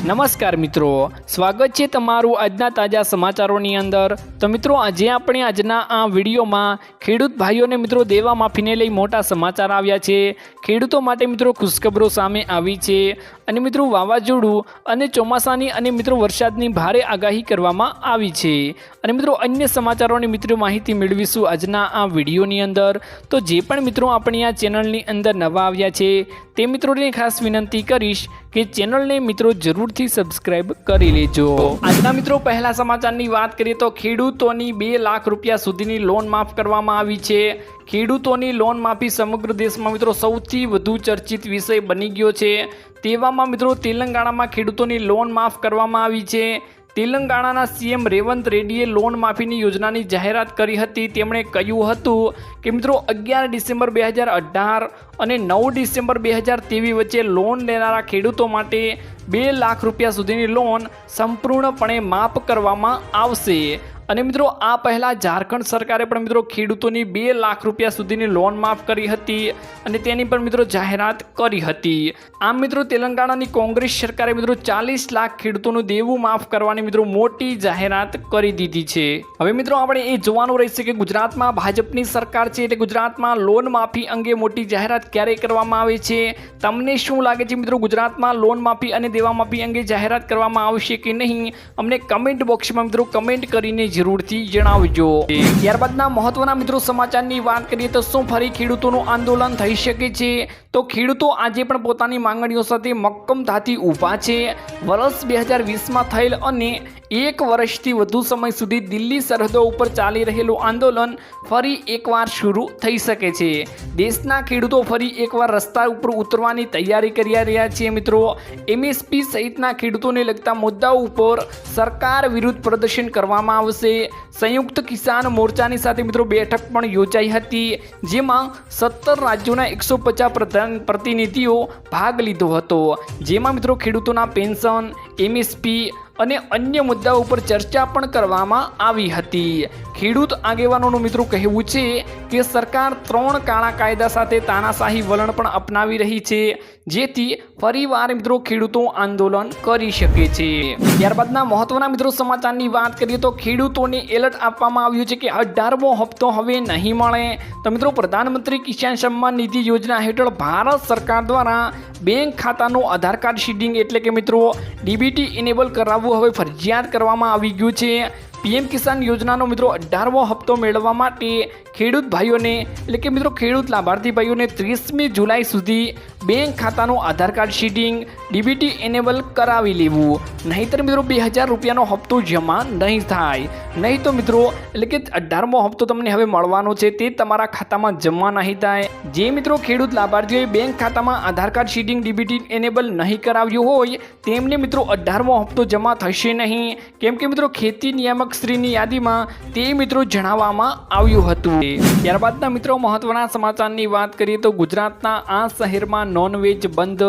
નમસ્કાર મિત્રો, સ્વાગત છે તમારું આજના તાજા સમાચારોની અંદર. તો મિત્રો, આજે આપણે આજના આ વિડીયોમાં ખેડૂત ભાઈઓને મિત્રો દેવા માફીને લઈ મોટા સમાચાર આવ્યા છે. ખેડૂતો માટે મિત્રો ખુશખબરો સામે આવી છે. અને મિત્રો વાવાઝોડું અને ચોમાસાની અને મિત્રો વરસાદની ભારે આગાહી કરવામાં આવી છે. અને મિત્રો અન્ય સમાચારોની મિત્રો માહિતી મેળવીશું આજના આ વિડીયોની અંદર. તો જે પણ મિત્રો આપણી આ ચેનલની અંદર નવા આવ્યા છે, તે મિત્રોને ખાસ વિનંતી કરીશ કે ચેનલને મિત્રો જરૂરથી સબસ્ક્રાઇબ કરી લેજો. આજના મિત્રો પહેલા સમાચારની વાત કરીએ તો ખેડૂતોની બે લાખ રૂપિયા સુધીની લોન માફ કરવામાં આવી છે. ખેડૂતોની લોન માફી સમગ્ર દેશમાં મિત્રો સૌથી વધુ ચર્ચિત વિષય બની ગયો છે. તેવામાં મિત્રો તેલંગાણામાં ખેડૂતોની લોન માફ કરવામાં આવી છે. તેલંગાણાના સીએમ રેવંત રેડ્ડીએ લોન માફીની યોજનાની જાહેરાત કરી હતી. તેમણે કહ્યું હતું કે મિત્રો અગિયાર ડિસેમ્બર બે હજાર અઢાર અને નવ ડિસેમ્બર બે હજાર તેવીસ વચ્ચે લોન લેનારા ખેડૂતો માટે બે લાખ રૂપિયા સુધીની લોન સંપૂર્ણપણે માફ કરવામાં આવશે. અને મિત્રો, આ પહેલાં ઝારખંડ સરકારે પણ મિત્રો ખેડૂતોની બે લાખ રૂપિયા સુધીની લોન માફ કરી હતી અને તેની પણ મિત્રો જાહેરાત કરી હતી. આમ મિત્રો, તેલંગાણાની કોંગ્રેસ સરકારે મિત્રો ચાલીસ લાખ ખેડૂતોનું દેવું માફ કરવાની મિત્રો મોટી જાહેરાત કરી દીધી છે. હવે મિત્રો, આપણે એ જોવાનું રહેશે કે ગુજરાતમાં ભાજપની સરકાર છે એટલે ગુજરાતમાં લોન માફી અંગે મોટી જાહેરાત ક્યારે કરવામાં આવે છે? તમને શું લાગે છે મિત્રો, ગુજરાતમાં લોન માફી અને દેવા માફી અંગે જાહેરાત કરવામાં આવશે કે નહીં? અમને કમેન્ટ બોક્સમાં મિત્રો કમેન્ટ કરીને જરૂરથી જણાવજો. ત્યારબાદના મહત્વના મિત્રો સમાચારની વાત કરીએ તો શું ફરી ખેડૂતોનું આંદોલન થઈ શકે છે? તો ખેડૂતો આજે પણ પોતાની માંગણીઓ સાથે મક્કમતાથી ઊભા છે. વર્ષ બે હજાર વીસમાં થયેલ અને એક વર્ષથી વધુ સમય સુધી દિલ્હી સરહદો ઉપર ચાલી રહેલું આંદોલન ફરી એકવાર શરૂ થઈ શકે છે. દેશના ખેડૂતો ફરી એકવાર રસ્તા ઉપર ઉતરવાની તૈયારી કરી રહ્યા છે મિત્રો. એમએસપી સહિતના ખેડૂતોને લગતા મુદ્દાઓ ઉપર સરકાર વિરુદ્ધ પ્રદર્શન કરવામાં આવશે. સંયુક્ત કિસાન મોરચાની સાથે મિત્રો બેઠક પણ યોજાઈ હતી, જેમાં સત્તર રાજ્યોના એકસો પચાસ પ્રતિનિધિઓ ભાગ લીધો હતો. જેમાં મિત્રો ખેડૂતોના પેન્શન એમએસપી અને અન્ય મુદ્દાઓ ઉપર ચર્ચા પણ કરવામાં આવી હતી. ખેડૂત આગેવાનોનું મિત્રો કહેવું છે કે સરકાર ત્રણ કાળા કાયદા સાથે તાનાશાહી વલણ પણ અપનાવી રહી છે, જેથી ફરીવાર મિત્રો ખેડૂતો આંદોલન કરી શકે છે. ત્યારબાદના મહત્વના મિત્રો સમાચારની વાત કરીએ તો ખેડૂતોને એલર્ટ આપવામાં આવ્યું છે કે અઢારમો હપ્તો હવે નહીં મળે. તો મિત્રો પ્રધાનમંત્રી કિસાન સન્માન નિધિ યોજના હેઠળ ભારત સરકાર દ્વારા બેંક ખાતાનું આધાર કાર્ડ શીડિંગ એટલે કે મિત્રો ડીબીટી ઇનેબલ કરાવવું હવે ફરજિયાત કરવામાં આવી ગયું છે. પીએમ કિસાન યોજનાનો મિત્રો અઢારમો હપ્તો મેળવવા માટે ખેડૂત ભાઈઓને, એટલે કે મિત્રો ખેડૂત લાભાર્થી ભાઈઓને ત્રીસમી જુલાઈ સુધી બેંક ખાતાનું Aadhaar card seeding, DBT enable કરાવી લેવું. નહીંતર મિત્રો બે હજાર રૂપિયાનો હપ્તો જમા નહીં થાય. નહીં તો મિત્રો, એટલે કે અઢારમો હપ્તો તમને હવે મળવાનો છે, તે તમારા ખાતામાં જમા નહીં થાય. જે મિત્રો ખેડૂત લાભાર્થીઓએ બેંક ખાતામાં Aadhaar card seeding, DBT enable નહીં કરાવ્યું હોય, તેમને મિત્રો અઢારમો હપ્તો જમા થશે નહીં. કેમ કે મિત્રો ખેતી નિયામક શ્રીની યાદીમાં તે મિત્રો જણાવવામાં આવ્યું હતું. ત્યારબાદના મિત્રો મહત્વના સમાચારની વાત કરીએ તો ગુજરાતના આ શહેરમાં નોનવેજ બંધ.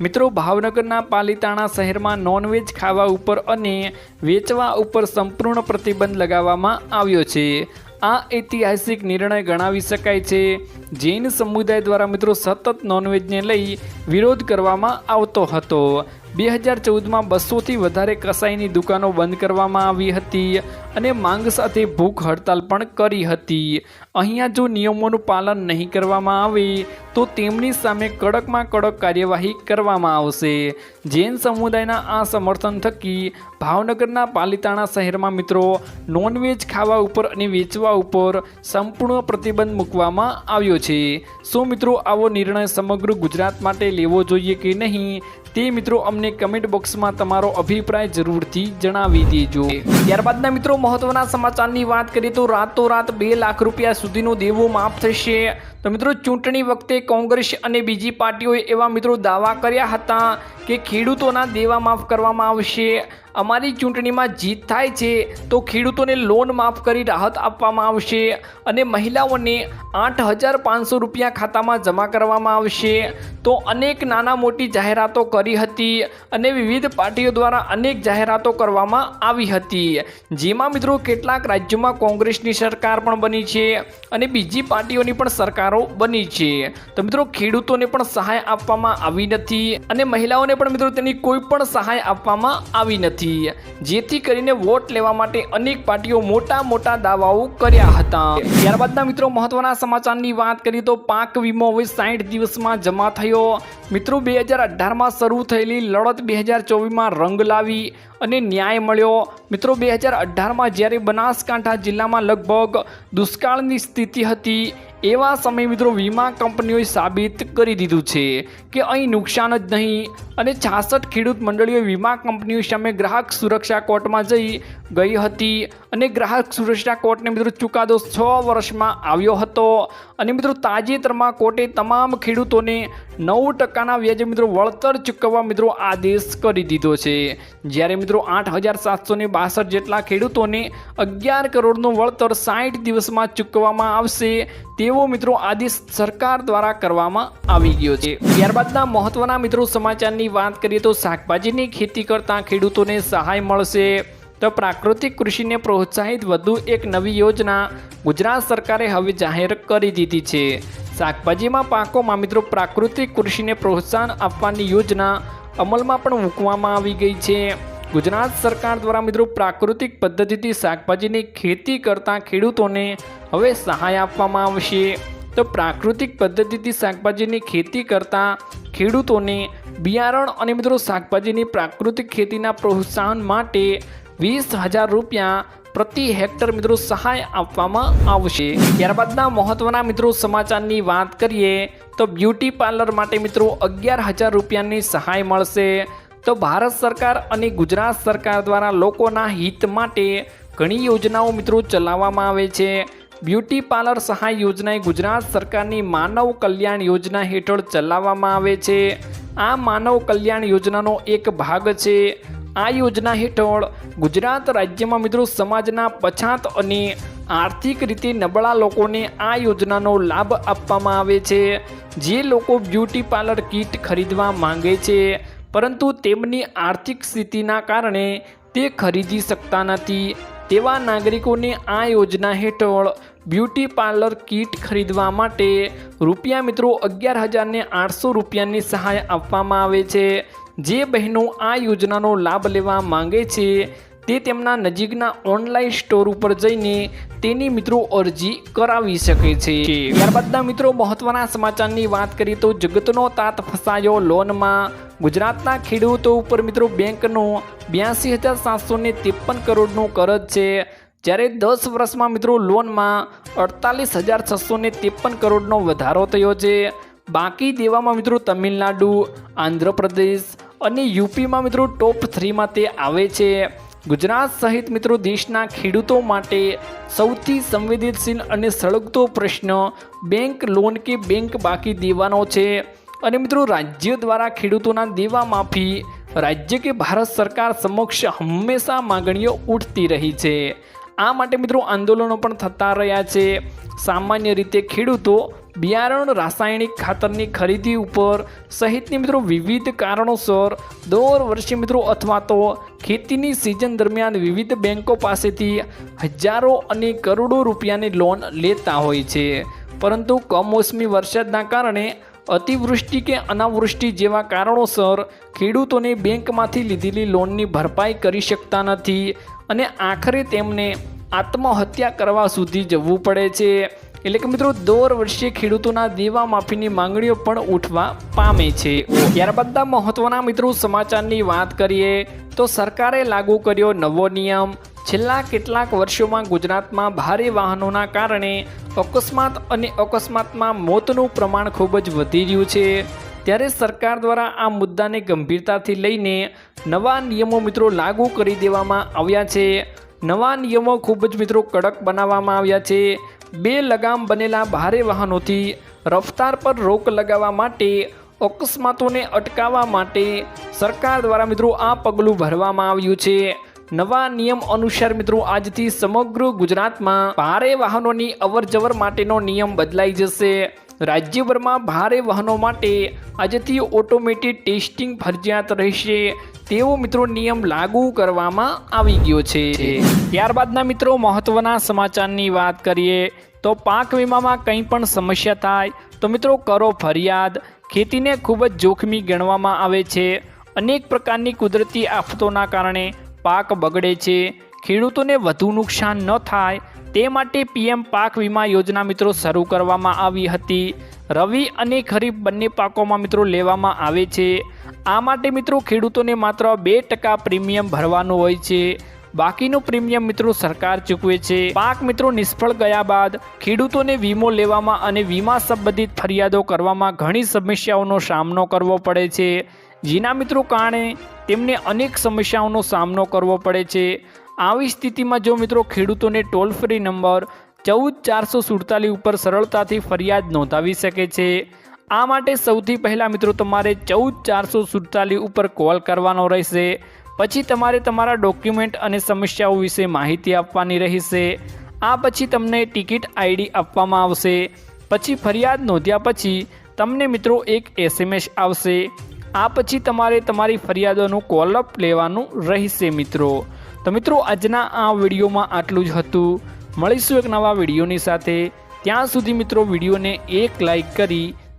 મિત્રો ભાવનગરના પાલિતાણા શહેરમાં નોનવેજ ખાવા ઉપર અને વેચવા ઉપર સંપૂર્ણ પ્રતિબંધ લગાવવામાં આવ્યો છે. આ ઐતિહાસિક નિર્ણય ગણાવી શકાય છે. જૈન સમુદાય દ્વારા મિત્રો સતત નોનવેજને લઈ વિરોધ કરવામાં આવતો હતો. બે હજાર ચૌદમાં બસોથી વધારે કસાઈની દુકાનો બંધ કરવામાં આવી હતી. અને માંગ સાથે ભૂખ હડતાલ પણ કરી હતી. અહીંયા જો નિયમોનું પાલન નહીં કરવામાં આવે, તો તેમની સામે કડકમાં કડક કાર્યવાહી કરવામાં આવશે. જૈન સમુદાયના આ સમર્થન થકી ભાવનગરના પાલિતાણા શહેરમાં મિત્રો નોનવેજ ખાવા ઉપર અને વેચવા ઉપર સંપૂર્ણ પ્રતિબંધ મૂકવામાં આવ્યો છે. શું મિત્રો આવો નિર્ણય સમગ્ર ગુજરાત માટે લેવો જોઈએ કે નહીં? તે મિત્રો અમને કમેન્ટ બોક્સમાં તમારો અભિપ્રાય જરૂરથી જણાવી દેજો. ત્યારબાદના મિત્રો મહત્વના સમાચારની વાત કરીએ તો રાતોરાત બે લાખ રૂપિયા સુધીનું દેવું માફ થશે. તો મિત્રો, ચૂંટણી વખતે કોંગ્રેસ અને બીજી પાર્ટીઓએ એવા મિત્રો દાવા કર્યા હતા કે ખેડૂતોના દેવા માફ કરવામાં આવશે. અમારી ચૂંટણીમાં જીત થાય છે, તો ખેડૂતોને લોન માફ કરી રાહત આપવામાં આવશે અને મહિલાઓને આઠ હજાર પાંચસો રૂપિયા ખાતામાં જમા કરવામાં આવશે. તો અનેક નાના મોટી જાહેરાતો કરી હતી અને વિવિધ પાર્ટીઓ દ્વારા અનેક જાહેરાતો કરવામાં આવી હતી. જેમાં મિત્રો, કેટલાક રાજ્યોમાં કોંગ્રેસની સરકાર પણ બની છે અને બીજી પાર્ટીઓની પણ સરકાર સરકારો બની છે. તો મિત્રો, ખેડૂતોને પણ સહાય આપવામાં આવી નથી અને મહિલાઓને પણ મિત્રો તેની કોઈ પણ સહાય આપવામાં આવી નથી. જેથી કરીને વોટ લેવા માટે અનેક પાર્ટીઓ મોટા મોટા દાવાઓ કર્યા હતા. ત્યારબાદના મિત્રો, મહત્વના સમાચારની વાત કરીએ તો પાક વીમો હવે સાઠ દિવસમાં જમા થયો. મિત્રો, બે હજાર અઢારમાં શરૂ થયેલી લડત બે હજાર ચોવીસમાં રંગ લાવી અને ન્યાય મળ્યો. મિત્રો, બે હજાર અઢારમાં જ્યારે બનાસકાંઠા જિલ્લામાં લગભગ દુષ્કાળની સ્થિતિ હતી એવા સમય મિત્રો વીમા કંપનીઓએ સાબિત કરી દીધું છે કે અહીં નુકસાન જ નહીં અને છાસઠ ખેડૂત મંડળીઓ વીમા કંપનીઓ સામે ગ્રાહક સુરક્ષા કોર્ટમાં જઈ ગઈ હતી અને ગ્રાહક સુરક્ષા કોર્ટને મિત્રો ચુકાદો છ વર્ષમાં આવ્યો હતો. અને મિત્રો તાજેતરમાં કોર્ટે તમામ ખેડૂતોને નવ ટકાના વ્યાજે મિત્રો વળતર ચૂકવવા મિત્રો આદેશ કરી દીધો છે. જ્યારે મિત્રો આઠ હજાર સાતસો બાસઠ જેટલા ખેડૂતોને અગિયાર કરોડનું વળતર સાઠ દિવસમાં ચૂકવવામાં આવશે તેવો મિત્રો આદેશ સરકાર દ્વારા કરવામાં આવી ગયો છે. ત્યારબાદના મહત્વના મિત્રો સમાચારની વાત કરીએ તો શાકભાજીની ખેતી કરતા ખેડૂતોને સહાય મળશે. તો પ્રાકૃતિક કૃષિને પ્રોત્સાહિત વધુ એક નવી યોજના ગુજરાત સરકારે હવે જાહેર કરી દીધી છે. શાકભાજીમાં પાકોમાં મિત્રો પ્રાકૃતિક કૃષિને પ્રોત્સાહન આપવાની યોજના અમલમાં પણ મૂકવામાં આવી ગઈ છે. ગુજરાત સરકાર દ્વારા મિત્રો પ્રાકૃતિક પદ્ધતિથી શાકભાજીની ખેતી કરતા ખેડૂતોને હવે સહાય આપવામાં આવશે. તો પ્રાકૃતિક પદ્ધતિથી શાકભાજીની ખેતી કરતા ખેડૂતોને બિયારણ અને મિત્રો શાકભાજીની પ્રાકૃતિક ખેતીના પ્રોત્સાહન માટે વીસ હજાર રૂપિયા પ્રતિ હેક્ટર મિત્રો સહાય આપવામાં આવશે. ત્યારબાદના મહત્વના મિત્રો સમાચારની વાત કરીએ, તો બ્યુટી પાર્લર માટે મિત્રો અગિયાર હજાર રૂપિયાની સહાય મળશે. તો ભારત સરકાર અને ગુજરાત સરકાર દ્વારા લોકોના હિત માટે ઘણી યોજનાઓ મિત્રો ચલાવવામાં આવે છે. બ્યુટી પાર્લર સહાય યોજના ગુજરાત સરકારની માનવ કલ્યાણ યોજના હેઠળ ચલાવવામાં આવે છે. આ માનવ કલ્યાણ યોજનાનો એક ભાગ છે. આ યોજના હેઠળ ગુજરાત રાજ્યમાં મિત્રો સમાજના પછાત અને આર્થિક રીતે નબળા લોકોને આ યોજનાનો લાભ આપવામાં આવે છે. જે લોકો બ્યુટી પાર્લર કીટ ખરીદવા માંગે છે, પરંતુ તેમની આર્થિક સ્થિતિના કારણે તે ખરીદી શકતા નથી. તેવા નાગરિકોને આ યોજના હેઠળ બ્યુટી પાર્લર કીટ ખરીદવા માટે રૂપિયા મિત્રો અગિયાર હજારને આઠસો રૂપિયાની સહાય આપવામાં આવે છે. જે બહેનો આ યોજનાનો લાભ લેવા માંગે છે, તે તેમના નજીકના ઓનલાઈન સ્ટોર ઉપર જઈને તેની મિત્રો અરજી કરાવી શકે છે. ત્યારબાદના મિત્રો, મહત્વના સમાચારની વાત કરીએ તો જગતનો તાત ફસાયો લોનમાં. ગુજરાતના ખેડૂતો ઉપર મિત્રો બેંકનો બ્યાસી હજાર સાતસો ને ત્રેપન કરોડનું કરજ છે. જ્યારે દસ વર્ષમાં મિત્રો લોનમાં અડતાલીસ હજાર છસો ને ત્રેપન કરોડનો વધારો થયો છે. બાકી દેવામાં મિત્રો તમિલનાડુ, આંધ્રપ્રદેશ અને યુપીમાં મિત્રો ટોપ થ્રીમાં તે આવે છે. ગુજરાત સહિત મિત્રો દેશના ખેડૂતો માટે સૌથી સંવેદનશીલ અને સળગતો પ્રશ્ન બેંક લોન કે બેંક બાકી દેવાનો છે. અને મિત્રો રાજ્ય દ્વારા ખેડૂતોના દેવા માફી રાજ્ય કે ભારત સરકાર સમક્ષ હંમેશા માગણીઓ ઉઠતી રહી છે. આ માટે મિત્રો આંદોલનો પણ થતા રહ્યા છે. સામાન્ય રીતે ખેડૂતો બિયારણ રાસાયણિક ખાતરની ખરીદી ઉપર સહિતની મિત્રો વિવિધ કારણોસર દર વર્ષે મિત્રો અથવા તો ખેતીની સિઝન દરમિયાન વિવિધ બેન્કો પાસેથી હજારો અને કરોડો રૂપિયાની લોન લેતા હોય છે. પરંતુ કમોસમી વરસાદના કારણે અતિવૃષ્ટિ કે અનાવૃષ્ટિ જેવા કારણોસર ખેડૂતોને બેંકમાંથી લીધેલી લોનની ભરપાઈ કરી શકતા નથી અને આખરે તેમને આત્મહત્યા કરવા સુધી જવું પડે છે. એટલે કે મિત્રો, દર વર્ષે ખેડૂતોના દેવા માફીની માંગણીઓ પણ ઉઠવા પામે છે. ત્યારબાદ મહત્વના મિત્રો, સમાચારની વાત કરીએ તો સરકારે લાગુ કર્યો નવો નિયમ. છેલ્લા કેટલાક વર્ષોમાં ગુજરાતમાં ભારે વાહનોના કારણે અકસ્માત અને અકસ્માતમાં મોતનું પ્રમાણ ખૂબ જ વધી રહ્યું છે. ત્યારે સરકાર દ્વારા આ મુદ્દાને ગંભીરતાથી લઈને નવા નિયમો મિત્રો લાગુ કરી દેવામાં આવ્યા છે. નવા નિયમો ખૂબ જ મિત્રો કડક બનાવવામાં આવ્યા છે. બે લગામ બનેલા ભારે વાહનોથી રફતાર પર રોક લગાવવા માટે, અકસ્માતોને અટકાવવા માટે સરકાર દ્વારા મિત્રો આ પગલું ભરવામાં આવ્યું છે. નવા નિયમ અનુસાર મિત્રો આજથી સમગ્ર ગુજરાતમાં ભારે વાહનોની અવરજવર માટેનો નિયમ બદલાઈ જશે. રાજ્યભરમાં ભારે વાહનો માટે આજથી ઓટોમેટિક ટેસ્ટિંગ ફરજિયાત રહેશે. તેવો મિત્રો નિયમ લાગુ કરવામાં આવી ગયો છે. ત્યારબાદના મિત્રો મહત્વના સમાચારની વાત કરીએ, તો પાક વીમામાં કંઈ પણ સમસ્યા થાય, તો મિત્રો કરો ફરિયાદ. ખેતીને ખૂબ જ જોખમી ગણવામાં આવે છે. અનેક પ્રકારની કુદરતી આફતોના કારણે પાક બગડે છે. ખેડૂતોને વધુ નુકસાન ન થાય. તે માટે પીએમ પાક વીમા યોજના મિત્રો શરૂ કરવામાં આવી હતી. રવિ અને ખરીફ બંને પાકોમાં મિત્રો લેવામાં આવે છે. આ માટે મિત્રો ખેડૂતોને માત્ર બે ટકા પ્રીમિયમ ભરવાનું હોય છે. બાકીનું પ્રીમિયમ મિત્રો સરકાર ચૂકવે છે. પાક મિત્રો નિષ્ફળ ગયા બાદ ખેડૂતોને વીમો લેવામાં અને વીમા સંબંધિત ફરિયાદો કરવામાં ઘણી સમસ્યાઓનો સામનો કરવો પડે છે. જેના મિત્રો કારણે તેમને અનેક સમસ્યાઓનો સામનો કરવો પડે છે. આવી સ્થિતિમાં જો મિત્રો ખેડૂતોને ટોલ ફ્રી નંબર ચૌદ ચારસો સુડતાલીસ ઉપર સરળતાથી ફરિયાદ નોંધાવી શકે છે. આ માટે સૌથી પહેલાં મિત્રો તમારે ચૌદ ચારસો સુડતાલીસ ઉપર કોલ કરવાનો રહેશે. પછી તમારે તમારા ડોક્યુમેન્ટ અને સમસ્યાઓ વિશે માહિતી આપવાની રહેશે. આ પછી તમને ટિકિટ આઈડી આપવામાં આવશે. પછી ફરિયાદ નોંધ્યા પછી તમને મિત્રો એક એસએમએસ આવશે. આ પછી તમારે તમારી ફરિયાદોનું કોલઅપ લેવાનું રહેશે મિત્રો. તો મિત્રો આજના આ વિડીયોમાં આટલું જ હતું. મળીશું એક નવા વિડીયોની સાથે. ત્યાં સુધી મિત્રો વિડીયોને એક લાઈક કરી